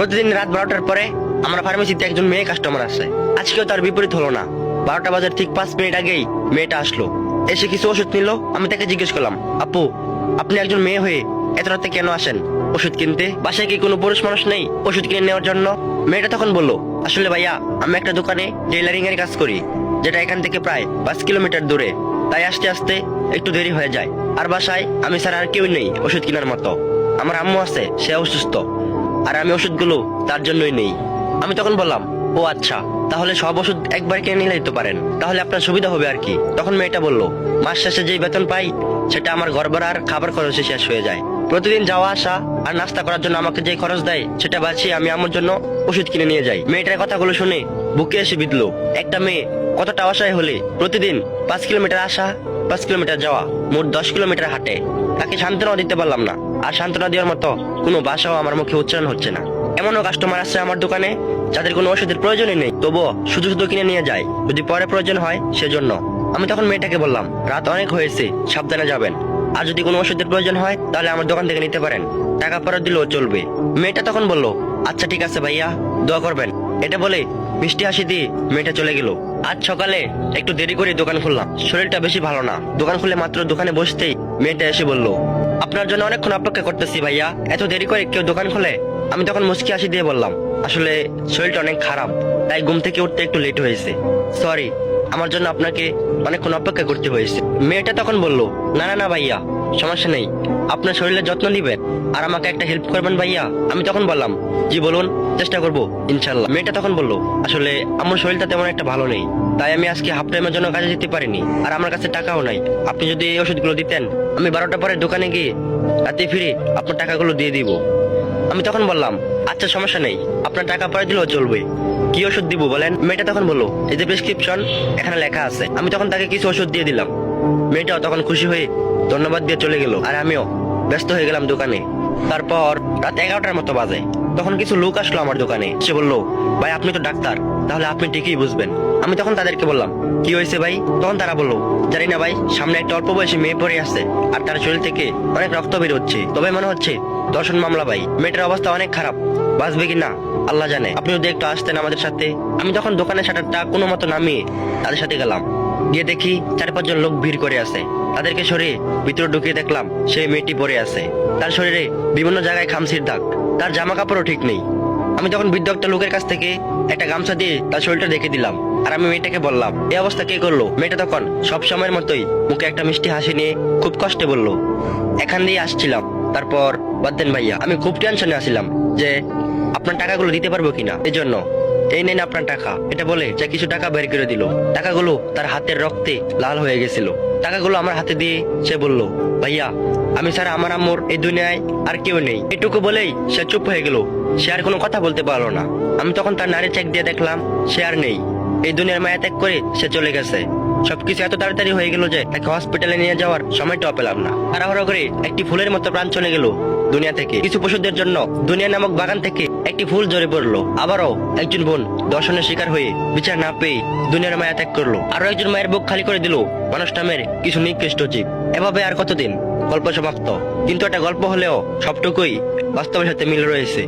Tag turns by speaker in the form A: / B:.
A: প্রতিদিন রাত বারোটার পরে আমার ফার্মেসিতে একজন মেয়ে কাস্টমার আসে। আজকেও তার বিপরীত হলো না। বারোটা বাজার ঠিক পাঁচ মিনিট আগেই মেয়েটা আসলো। এসে কিছু ওষুধ নিল। আমি তাকে জিজ্ঞেস করলাম, আপু, আপনি একজন মেয়ে হয়ে এত রাতে কেন আসেন? ওষুধ কিনতে? বাসায় কি কোনো পুরুষ মানুষ নেই ওষুধ কিনে নেওয়ার জন্য? মেয়েটা তখন বলল, আসলে ভাইয়া, আমি একটা দোকানে টেইলারিং এর কাজ করি, যেটা এখান থেকে প্রায় পাঁচ কিলোমিটার দূরে। তাই আসতে আসতে একটু দেরি হয়ে যায়। আর বাসায় আমি স্যার আর কেউ নেই ওষুধ কেনার মতো। আমার আম্মু আছে, সে অসুস্থ। আর আমি ওষুধগুলো তার জন্যই নেই। আমি তখন বললাম, ও আচ্ছা তাহলে সব ওষুধ একবার কিনে নিলে দিতে পারেন। তাহলে আপনার সুবিধা হবে আর কি। তখন মেয়েটা বলল, মাস শেষে যেই বেতন পাই, সেটা আমার ঘর ভাড়া আর খাবার খরচে শেষ হয়ে যায়। প্রতিদিন যাওয়া আসা আর নাস্তা করার জন্য আমাকে যে খরচ দেয়, সেটা বাঁচিয়ে আমি আমার জন্য ওষুধ কিনে নিয়ে যাই। মেয়েটার কথাগুলো শুনে বুকে এসে বিঁধলো। একটা মেয়ে কতটা অসহায় হলে প্রতিদিন পাঁচ কিলোমিটার আসা, পাঁচ কিলোমিটার যাওয়া, মোট দশ কিলোমিটার হাঁটে। তাকে সান্ত্বনা দিতে পারলাম না। আর সান্ত্বনা দেওয়ার মতো কোনো ভাষাও আমার মুখে উচ্চারণ হচ্ছে না। এমনও কাস্টমার আসছে আমার দোকানে, যাদের কোনো ওষুধের প্রয়োজনই নেই। তবুও শুধু শুধু কিনে নিয়ে যায়। যদি পরে প্রয়োজন হয়, সেজন্য। আমি তখন মেয়েটাকে বললাম, রাত অনেক হয়েছে, সাবধানে যাবেন। আর যদি কোনো ওষুধের প্রয়োজন হয়, তাহলে আমার দোকান থেকে নিতে পারেন। টাকা ফেরত দিলেও চলবে। মেয়েটা তখন বলল আচ্ছা ঠিক আছে ভাইয়া, দোয়া করবেন। এটা বলে মিষ্টি হাসি দিয়ে মেয়েটা চলে গেল। আজ সকালে একটু দেরি করে দোকান খুললাম। শরীরটা বেশি ভালো না। দোকান খুলে মাত্র দোকানে বসতেই মেয়েটা এসে বলল আপনার জন্য অনেকক্ষণ অপেক্ষা করতেছি ভাইয়া। এত দেরি করে কেউ দোকান খোলে? আমি তখন মুসকি হাসি দিয়ে বললাম, আসলে শরীরটা অনেক খারাপ, তাই ঘুম থেকে উঠতে একটু লেট হয়েছে। সরি আমার জন্য আপনাকে অনেকক্ষণ অপেক্ষা করতে হয়েছে। মেয়েটা তখন বলল, না না না ভাইয়া, সমস্যা নেই। আপনার শরীরের যত্ন নিবেন, আর আমাকে একটা হেল্প করবেন ভাইয়া? আমি তখন বললাম, জি, বলুন। চেষ্টা করব, ইনশাল্লাহ। মেয়েটা তখন বলল, আসলে আমার শরীরটা তেমন একটা ভালো নেই, তাই আমি আজকে হাফ টাইমের জন্য কাজে যেতে পারিনি, আর আমার কাছে টাকাও নাই। আপনি যদি এই ওষুধগুলো দিতেন, আমি বারোটা পরে দোকানে গিয়ে রাতে ফিরে আপনার টাকাগুলো দিয়ে দিব। আমি তখন বললাম আচ্ছা সমস্যা নেই, আপনার টাকা পরে দিলেও চলবে। কি ওষুধ দিব বলেন? মেয়েটা তখন বলল, এই যে প্রেসক্রিপশন এখানে লেখা আছে। আমি তখন তাকে কিছু ওষুধ দিয়ে দিলাম। মেয়েটাও তখন খুশি হয়ে ধন্যবাদ দিয়ে চলে গেল, আর আমিও ব্যস্ত হয়ে গেলাম দোকানে। তারপর রাত এগারোটার মতো বাজে। তখন কিছু লোক আসলো আমার দোকানে। সে বলল, ভাই, আপনি তো ডাক্তার, তাহলে আপনি ঠিকই বুঝবেন। আমি তখন তাদেরকে বললাম, কি হয়েছে ভাই? তখন তারা বলল, জানি না ভাই, সামনে একটা অল্প বয়সী মেয়ে পড়ে আসছে আর তার শরীর থেকে অনেক রক্ত বের হচ্ছে। তবে মনে হচ্ছে দর্শন মামলা ভাই, মেয়েটার অবস্থা অনেক খারাপ। বাঁচবে কি না? আল্লাহ জানে। আপনি যদি একটু আসতেন আমাদের সাথে। আমি তখন দোকানের শাটারটা কোনো মতো নামিয়ে তাদের সাথে গেলাম। গিয়ে দেখি চার পাঁচজন লোক ভিড় করে আছে। তাদেরকে সরিয়ে ভিতরে ঢুকিয়ে দেখলাম, সেই মেয়েটি পড়ে আছে। তার শরীরে বিভিন্ন জায়গায় খামসির দাগ। তার জামা কাপড়ও ঠিক নেই। আমি তখন বৃদ্ধ একটা লোকের কাছ থেকে একটা গামছা দিয়ে তার শরীরটা দেখে দিলাম। আর আমি মেয়েটাকে বললাম এই অবস্থা কে করল? মেয়েটা তখন সব সময়ের মতোই মুখে একটা মিষ্টি হাসি নিয়ে খুব কষ্টে বলল, এখান দিয়ে আসছিলাম। তারপর বাদ দেন ভাইয়া, আমি খুব টেনশনে আসছিলাম যে আপনার টাকাগুলো দিতে পারব কিনা? এজন্য জন্য এই নেন আপনার টাকা। এটা বলে যে কিছু টাকা বের করে দিল। টাকাগুলো তার হাতের রক্তে লাল হয়ে গেছিল। টাকাগুলো আমার হাতে দিয়ে সে বলল, ভাইয়া, আমি স্যার আমার আম্মুর এই দুনিয়ায় আর কেউ নেই। এটুকু বলেই সে চুপ হয়ে গেল। সে আর কোনো কথা বলতে পারল না। আমি তখন তার নারী চেক দিয়ে দেখলাম, সে আর নেই। এই দুনিয়ার মায়া ত্যাগ করে সে চলে গেছে। সবকিছু এত তাড়াতাড়ি হয়ে গেল যে তাকে হসপিটালে নিয়ে যাওয়ার সময়টাও পেলাম না। তাড়াহুড়ো করে একটি ফুলের মতো প্রাণ চলে গেল। দুনিয়া থেকে। কিছু পশুদের জন্য দুনিয়া নামক বাগান থেকে একটি ফুল ঝরে পড়ল। আবারও একজন বোন দর্শনের শিকার হয়ে বিচার না পেয়ে দুনিয়ার মায়া ত্যাগ করল। আরও একজন মায়ের বুক খালি করে দিল মানুষ নামের কিছু নিকৃষ্ট জীব। এভাবে আর কতদিন? গল্প সমাপ্ত। কিন্তু একটা গল্প হলেও সবটুকুই বাস্তবের সাথে মিল রয়েছে।